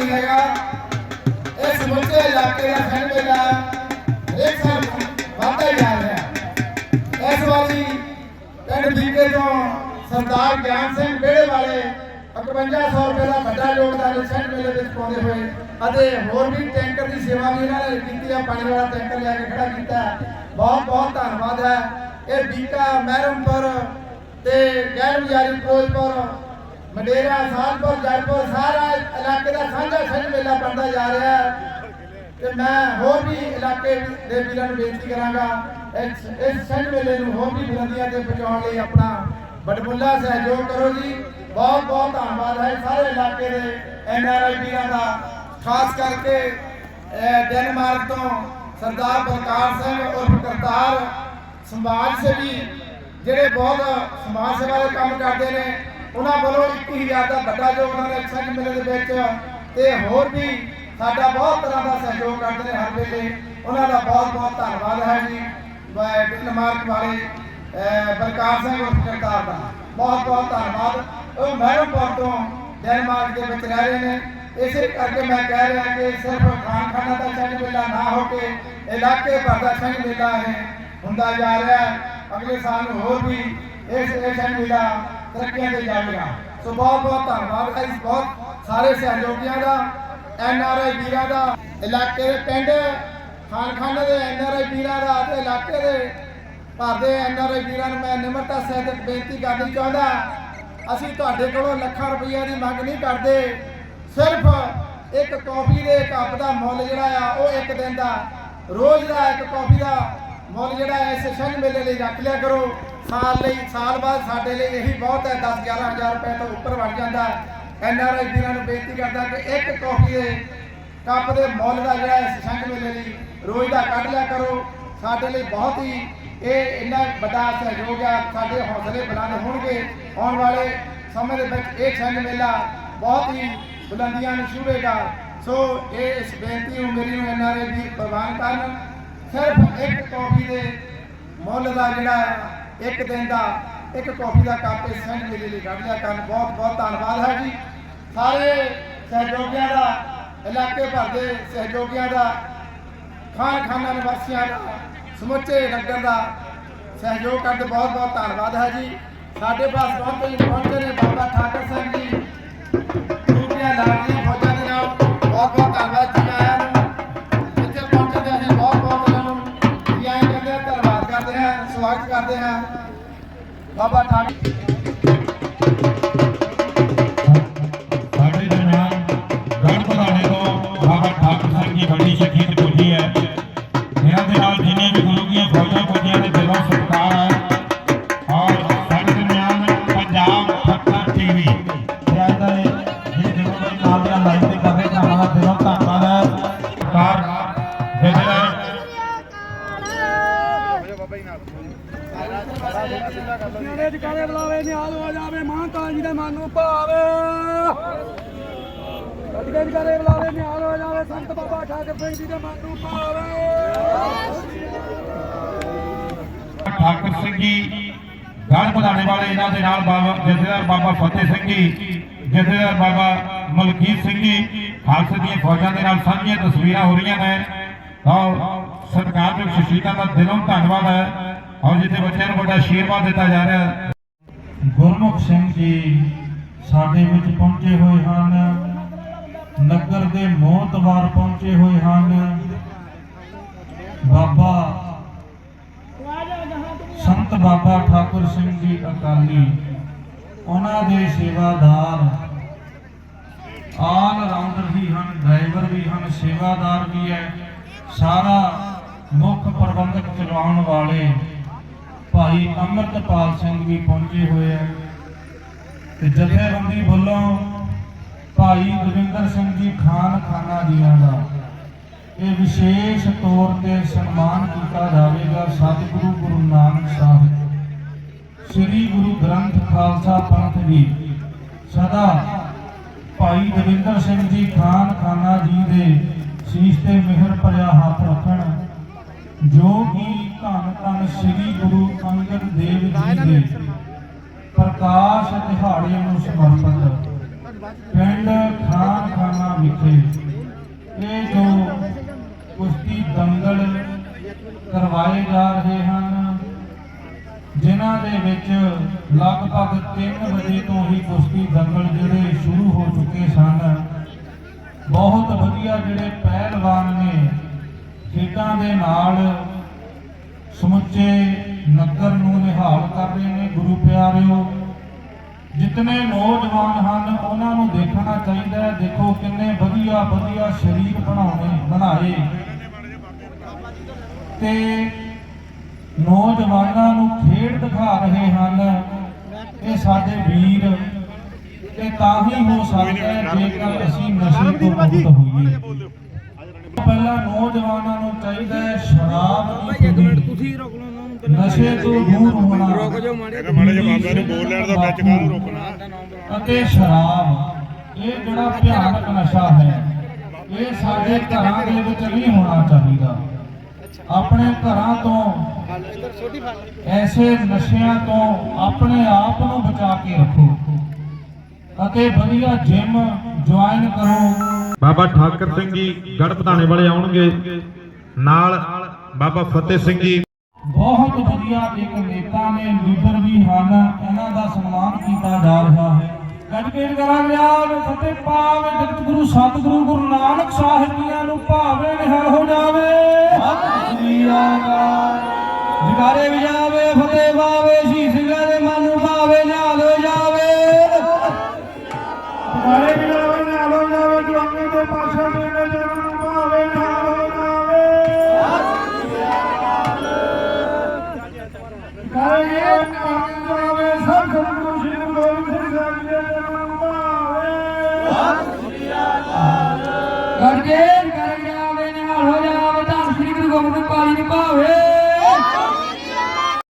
ਨਹੀਂ ਹੈਗਾ। ਇਸ ਸਮੁੱਚੇ ਇਲਾਕੇ ਦਾ ਖਣ ਮੇਲਾ ਇੱਕ ਸਾਲ ਵਾਧਾ ਜਾ ਰਿਹਾ ਇਸ ਵਾਰੀ ਪਿੰਡ ਬੀਕੇ ਤੋਂ ਸਰਦਾਰ ਗਿਆਨ ਸਿੰਘ ਵਿਹੜੇ ਵਾਲੇ 5500 ਰੁਪਏ ਦਾ ਵੱਡਾ ਯੋਗਦਾਨ ਇਸ ਖਣ ਮੇਲੇ ਵਿੱਚ ਪਾਉਂਦੇ ਹੋਏ ਅਤੇ ਹੋਰ ਵੀ ਟੈਂਕਰ ਦੀ ਸੇਵਾ ਵੀ ਇਹਨਾਂ ਨੇ ਕੀਤੀ ਹੈ ਪਾਣੀ ਵਾਲਾ ਟੈਂਕਰ ਲਿਆ ਕੇ ਖੜਾ ਕੀਤਾ ਬਹੁਤ ਬਹੁਤ ਧੰਨਵਾਦ ਹੈ। ਇਹ ਬੀਕਾ ਮਹਿਰਮਪੁਰ ਤੇ ਗੈਰ ਵਿਚਾਰੀ ਫਿਰੋਜ਼ਪੁਰ ਮੰਡੇਰਾ ਸਾਧਪੁਰ ਜੈਪੁਰ, ਸਾਰਾ ਇਲਾਕੇ ਦਾ ਸਾਂਝਾ ਖੰਡ ਮੇਲਾ ਬਣਦਾ ਜਾ ਰਿਹਾ ਹੈ। ਤੇ ਮੈਂ ਹੋਰ ਵੀ ਇਲਾਕੇ ਦੇ ਵੀਰਾਂ ਨੂੰ ਬੇਨਤੀ ਕਰਾਂਗਾ, ਇਸ ਇਸ ਖੰਡ ਮੇਲੇ ਨੂੰ ਹੋਰ ਵੀ ਬੁਲੰਦੀਆਂ ਤੇ ਪਹੁੰਚਾਉਣ ਲਈ ਆਪਣਾ ਬੜਬੁੱਲਾ ਸਹਿਯੋਗ ਕਰੋ ਜੀ। ਬਹੁਤ ਬਹੁਤ ਧੰਨਵਾਦ ਹੈ ਸਾਰੇ ਇਲਾਕੇ ਦੇ ਐਨ ਵੀਰਾਂ ਦਾ। ਖਾਸ ਕਰਕੇ ਡੈਨਮਾਰਕ ਤੋਂ ਸਰਦਾਰ ਬਲਕਾਰ ਸਿੰਘ ਉਰਫ ਕਰਤਾਰ ਸਮਾਜ ਸੇਵੀ, ਜਿਹੜੇ ਬਹੁਤ ਸਮਾਜ ਸੇਵਾ ਦੇ ਕੰਮ ਕਰਦੇ ਨੇ। ਉਹਨਾਂ ਵੱਲੋਂ 21000 ਦਾ ਵੱਡਾ ਯੋਗਦਾਨ ਹੈ ਸੰਗ ਮੇਲੇ ਦੇ ਵਿੱਚ ਤੇ ਹੋਰ ਵੀ ਸਾਡਾ ਬਹੁਤ ਤਰ੍ਹਾਂ ਦਾ ਸਹਿਯੋਗ ਕਰਦੇ ਨੇ ਹਰ ਵੇਲੇ। ਉਹਨਾਂ ਦਾ ਬਹੁਤ ਬਹੁਤ ਧੰਨਵਾਦ ਹੈ ਜੀ। ਡੈਨਮਾਰਕ ਵਾਲੇ ਬਲਕਾਰ ਸਿੰਘ ਉਰਫ ਕਰਤਾਰ ਦਾ। ਬਹੁਤ ਬਹੁਤ ਧੰਨਵਾਦ। ਉਹ ਮਹਿਰਮਪੁਰ ਤੋਂ ਡੈਨਮਾਰਕ ਦੇ ਵਿੱਚ ਰਹਿ ਰਹੇ ਨੇ। ਇਸੇ ਕਰਕੇ ਮੈਂ ਕਹਿ ਰਿਹਾ ਕਿ ਸਿਰਫ ਖਾਨ ਖਾਨਾ ਦਾ ਸੰਗ ਮੇਲਾ ਨਾ ਹੋ ਕੇ ਇਲਾਕੇ ਭਰ ਦਾ ਸੰਗ ਮੇਲਾ ਹੈ ਹੁੰਦਾ ਜਾ ਰਿਹਾ। ਅਗਲੇ ਸਾਲ ਹੋਰ ਵੀ ਇਸ ਸੰਗ ਮੇਲਾ ਤਰੱਕੀਆਂ ਤੇ ਜਾਵੇਗਾ ਸੋ ਬਹੁਤ ਬਹੁਤ ਧੰਨਵਾਦ ਹੈ ਇਸ ਬਹੁਤ ਸਾਰੇ ਸਹਿਯੋਗੀਆਂ ਦਾ ਐਨ ਆਰ ਆਈ ਵੀਰਾਂ ਦਾ, ਇਲਾਕੇ ਦੇ ਪਿੰਡ ਖਾਨ ਦੇ ਐਨ ਆਰ ਆਈ ਵੀਰਾਂ ਦਾ ਤੇ ਇਲਾਕੇ ਦੇ ਭਰ ਐਨ ਆਰ ਆਈ ਵੀਰਾਂ ਨੂੰ ਮੈਂ ਨਿਮਰਤਾ ਸਹਿਤ ਬੇਨਤੀ ਕਰਨੀ ਚਾਹੁੰਦਾ। ਅਸੀਂ ਤੁਹਾਡੇ ਕੋਲੋਂ ਲੱਖਾਂ ਰੁਪਈਆ ਦੀ ਮੰਗ ਨਹੀਂ ਕਰਦੇ। ਸਿਰਫ ਇੱਕ ਕੌਫੀ ਦੇ ਕੱਪ ਦਾ ਮੁੱਲ ਜਿਹੜਾ ਆ, ਉਹ ਇੱਕ ਦਿਨ ਦਾ, ਰੋਜ਼ ਦਾ ਇੱਕ ਕੌਫੀ ਦਾ ਮੁੱਲ ਜਿਹੜਾ ਇਸ ਸੰਗ ਮੇਲੇ ਲਈ ਰੱਖ ਲਿਆ ਕਰੋ। ਸਾਲ ਲਈ, ਸਾਲ ਬਾਅਦ ਸਾਡੇ ਲਈ ਇਹੀ ਬਹੁਤ ਹੈ 10 11000 ਰੁਪਏ ਤੋਂ ਉੱਪਰ ਵੱਧ ਜਾਂਦਾ ਐਨ ਆਰ ਆਈ ਵੀਰਾਂ ਨੂੰ ਬੇਨਤੀ ਕਰਦਾ ਕਿ ਇੱਕ ਕੌਫੀ ਦੇ ਕੱਪ ਦੇ ਮੁੱਲ ਦਾ ਜਿਹੜਾ ਇਸ ਸੰਗ ਮੇਲੇ ਲਈ ਰੋਜ਼ ਦਾ ਕੱਢ ਲਿਆ ਕਰੋ। ਸਾਡੇ ਲਈ ਬਹੁਤ ਹੀ ਇਹ ਇੰਨਾ ਵੱਡਾ ਸਹਿਯੋਗ ਆ, ਸਾਡੇ ਹੌਸਲੇ ਬੁਲੰਦ ਹੋਣਗੇ। ਆਉਣ ਵਾਲੇ ਸਮੇਂ ਦੇ ਵਿੱਚ ਇਹ ਸੰਗ ਮੇਲਾ ਬਹੁਤ ਹੀ ਬੁਲੰਦੀਆਂ ਨੂੰ ਛੂਹੇਗਾ। ਸੋ ਇਹ ਇਸ ਬੇਨਤੀ ਨੂੰ ਮੇਰੀ ਨੂੰ ਐੱਨ ਆਰ ਆਈ ਵੀ ਪ੍ਰਵਾਨ ਕਰਨ। ਸਿਰਫ ਇੱਕ ਕਾਫੀ ਦੇ ਮੁੱਲ ਦਾ ਜਿਹੜਾ ਇੱਕ ਦਿਨ ਦਾ ਇੱਕ ਕਾਫੀ ਦਾ ਕੱਪ ਇਸ ਸੰਗ ਮੇਲੇ ਲਈ ਕੱਢ ਲਿਆ। ਕਰਨ ਬਹੁਤ ਬਹੁਤ ਧੰਨਵਾਦ ਹੈ ਜੀ। ਸਾਰੇ ਸਹਿਯੋਗੀਆਂ ਦਾ, ਇਲਾਕੇ ਭਰ ਦੇ ਸਹਿਯੋਗੀਆਂ ਦਾ ਖਾਨ ਖਾਨਾ ਨਿਵਾਸੀਆਂ ਦਾ, ਸਮੁੱਚੇ ਨਗਰ ਦਾ ਸਹਿਯੋਗ ਕਰਦੇ ਬਹੁਤ ਬਹੁਤ ਧੰਨਵਾਦ ਹੈ ਜੀ। ਸਾਡੇ ਪਾਸ ਬਹੁਤ ਪਹੁੰਚੇ ਨੇ ਬਾਬਾ ਠਾਕਰ ਸਿੰਘ ਜੀ। ਦੂਜੀਆਂ ਲਾੜੀਆਂ ਸਵਾਗਤ ਕਰਦੇ ਹਾਂ ਬਾਬਾ ਠਾਕਰ ਸਾਡੇ ਦਰਮਿਆਨ ਗੜ ਪਧਾਣੇ ਤੋਂ ਬਾਬਾ ਠਾਕੁਰ ਸਿੰਘ ਜੀ ਵੱਡੀ ਸ਼ਖੀਅਤ ਪੁੱਜੀ ਹੈ। ਇਹਨਾਂ ਦੇ ਨਾਲ ਜਿੰਨੀਆਂ ਵੀ ਗੁਰੂ ਦੀਆਂ ਫੌਜਾਂ ਪੁੱਜੀਆਂ ਮੇਰੇ ਜਕਾਰੇ ਬੁਲਾਵੇ, ਨਿਹਾਲ ਹੋ ਜਾਵੇ ਮਹਾਂਕਾਲ ਜੀ ਦੇ ਮਨ ਨੂੰ ਭਾਵੇ। ਗੱਜਗੇ ਜਕਾਰੇ ਬੁਲਾਵੇ, ਨਿਹਾਲ ਹੋ ਜਾਵੇ, ਸੰਤ ਬਾਬਾ ਠਾਕਰ ਸਿੰਘ ਜੀ ਦੇ ਮਨ ਨੂੰ ਭਾਵੇ। ਠਾਕੁਰ ਸਿੰਘ ਜੀ ਗੜ ਪਧਾਣੇ ਵਾਲੇ ਇਹਨਾਂ ਦੇ ਨਾਲ ਬਾਬਾ ਜਥੇਦਾਰ ਬਾਬਾ ਫਤਿਹ ਸਿੰਘ ਜੀ, ਜਥੇਦਾਰ ਬਾਬਾ ਮਲਕੀਤ ਸਿੰਘ ਜੀ, ਖਾਲਸੇ ਦੀਆਂ ਫੌਜਾਂ ਦੇ ਨਾਲ ਸਾਂਝੀਆਂ ਤਸਵੀਰਾਂ ਹੋ ਰਹੀਆਂ ਨੇ। ਔਰ ਸਤਿਕਾਰਯੋਗ ਸ਼ਹੀਦਾਂ ਦਾ ਦਿਲੋਂ ਧੰਨਵਾਦ ਹੈ। ਔਰ ਜਿੱਥੇ ਬੱਚਿਆਂ ਨੂੰ ਵੱਡਾ ਆਸ਼ੀਰਵਾਦ ਦਿੱਤਾ ਜਾ ਰਿਹਾ। ਗੁਰਮੁਖ ਸਿੰਘ ਜੀ ਸਾਡੇ ਵਿੱਚ ਪਹੁੰਚੇ ਹੋਏ ਹਨ। ਨਗਰ ਦੇ ਮੋਹਤਵਾਰ ਪਹੁੰਚੇ ਹੋਏ ਹਨ। ਬਾਬਾ ਸੰਤ ਬਾਬਾ ਠਾਕੁਰ ਸਿੰਘ ਜੀ ਅਕਾਲੀ, ਉਹਨਾਂ ਦੇ ਸੇਵਾਦਾਰ ਆਲ ਰਾਉਂਡਰ ਵੀ ਹਨ, ਡਰਾਈਵਰ ਵੀ ਹਨ, ਸੇਵਾਦਾਰ ਵੀ ਹੈ। ਸਾਰਾ ਮੁੱਖ ਪ੍ਰਬੰਧਕ ਚਲਾਉਣ ਵਾਲੇ ਭਾਈ ਅਮਰਤਪਾਲ ਸਿੰਘ ਵੀ ਪਹੁੰਚੇ ਹੋਏ ਹੈ ਤੇ ਜਥੇਬੰਦੀ ਵੱਲੋਂ ਭਾਈ ਦਵਿੰਦਰ ਸਿੰਘ ਜੀ ਖਾਨ ਖਾਨਾ ਜੀਆਂ ਦਾ ਇਹ ਵਿਸ਼ੇਸ਼ ਤੌਰ ਤੇ ਸਨਮਾਨ ਕੀਤਾ ਜਾਵੇਗਾ ਸਤਿਗੁਰੂ ਗੁਰੂ ਨਾਨਕ ਸਾਹਿਬ। ਸ੍ਰੀ ਗੁਰੂ ਗ੍ਰੰਥ ਖਾਲਸਾ ਪੰਥ ਦੀ ਸਦਾ ਭਾਈ ਦਵਿੰਦਰ ਸਿੰਘ ਜੀ ਖਾਨ ਖਾਨਾ ਜੀ ਦੇ ਸੀਸ ਤੇ ਮਿਹਰ ਭਰਿਆ ਹੱਥ ਰੱਖਣ, ਜੋ ਕਿ ਧੰਨ ਧੰਨ ਸ੍ਰੀ ਗੁਰੂ ਅੰਗਦ ਦੇਵ ਜੀ ਦੇ ਪ੍ਰਕਾਸ਼ ਦਿਹਾੜੇ ਨੂੰ ਸਮਰਪਿਤ ਪਿੰਡ ਖਾਨ ਖਾਨਾ ਵਿਖੇ ਇਹ ਜੋ ਕੁਸ਼ਤੀ ਦੰਗਲ ਕਰਵਾਏ ਜਾ ਰਹੇ ਹਨ, ਜਿਨ੍ਹਾਂ ਦੇ ਵਿੱਚ ਲਗਭਗ 3 ਵਜੇ ਤੋਂ ਹੀ ਕੁਸ਼ਤੀ ਦੰਗਲ ਜਿਹੜੇ ਸ਼ੁਰੂ ਹੋ ਚੁੱਕੇ ਸਨ। ਬਹੁਤ ਵਧੀਆ ਜਿਹੜੇ ਪਹਿਲਵਾਨ ਨੇ, ਖੇਡਾਂ ਦੇ ਨਾਲ ਸਮੁੱਚੇ ਨਗਰ ਨੂੰ ਨਿਹਾਲ ਕਰ ਰਹੇ ਨੇ ਗੁਰੂ ਪਿਆਰਿਓ। ਜਿਤਨੇ ਨੌਜਵਾਨ ਹਨ, ਉਹਨਾਂ ਨੂੰ ਦੇਖਣਾ ਚਾਹੀਦਾ ਹੈ, ਦੇਖੋ ਕਿੰਨੇ ਵਧੀਆ ਵਧੀਆ ਸਰੀਰ ਬਣਾਉਣੇ, ਬਣਾਏ। ਤੇ ਨੌਜਵਾਨਾਂ ਨੂੰ ਖੇਡ ਦਿਖਾ ਰਹੇ ਹਨ, ਇਹ ਸਾਡੇ ਵੀਰ ਤੇ ਤਾਂ ਹੀ ਹੋ ਸਕਦਾ ਹੈ ਜੇਕਰ ਅਸੀਂ ਨਸ਼ੇ ਤੋਂ ਮੁਕਤ ਹੋਈਏ। ਪਹਿਲਾਂ ਨੌਜਵਾਨਾਂ ਨੂੰ ਚਾਹੀਦਾ ਹੈ ਸ਼ਰਾਬ ਨਹੀਂ ਪੀਣੀ। ਤੁਸੀਂ ਰੋਕ ਲਓ ਉਹਨਾਂ ਨੂੰ ਨਸ਼ੇ ਤੋਂ ਦੂਰ ਹੋਣਾ। ਰੁਕ ਜਾਓ ਮਾੜੇ ਮਾੜੇ ਜਿਹੇ ਬਾਬਿਆਂ ਨੂੰ ਬੋਲ ਲੈਣ ਦਾ ਵਿੱਚ ਕਾਹਨੂੰ ਰੋਕਣਾ? ਅਤੇ ਸ਼ਰਾਬ ਇਹ ਜਿਹੜਾ ਭਿਆਨਕ ਨਸ਼ਾ ਹੈ ਇਹ ਸਾਡੇ ਘਰਾਂ ਦੇ ਵਿੱਚ ਨਹੀਂ ਹੋਣਾ ਚਾਹੀਦਾ। ਆਪਣੇ ਘਰਾਂ ਤੋਂ ਐਸੇ ਨਸ਼ਿਆਂ ਤੋਂ ਆਪਣੇ ਆਪ ਨੂੰ ਬਚਾ ਕੇ ਰੱਖੋ। ਅਤੇ ਵਧੀਆ ਜਿਮ ਜੁਆਇਨ ਕਰੋ। ਬਾਬਾ ਠਾਕਰ ਸਿੰਘ ਜੀ ਗੜ ਪਧਾਣੇ ਵਾਲੇ ਆਉਣਗੇ। ਨਾਲ ਬਾਬਾ ਫਤਿਹ ਸਿੰਘ ਜੀ। ਬਹੁਤ ਵਧੀਆ ਇੱਕ ਨੇਤਾ ਨੇ ਲੀਡਰ ਵੀ ਹਨ। ਇਹਨਾਂ ਦਾ ਸਨਮਾਨ ਕੀਤਾ ਜਾ ਰਿਹਾ ਹੈ। ਗੱਜਕੇਟ ਕਰਾਂਗੇ ਆਪ ਫਤਿਹ ਪਾਵੇ ਜਗਤ ਗੁਰੂ ਸਤਿਗੁਰੂ ਗੁਰੂ ਨਾਨਕ ਸਾਹਿਬ ਜੀਆਂ ਨੂੰ ਭਾਵੇ ਨਿਹਾਲ ਹੋ ਜਾਵੇ। ਸਤਿ ਸ੍ਰੀ ਅਕਾਲ ਜਗਾਰੇ ਵਜਾਵੇ ਫਤਿਹ ਪਾਵੇ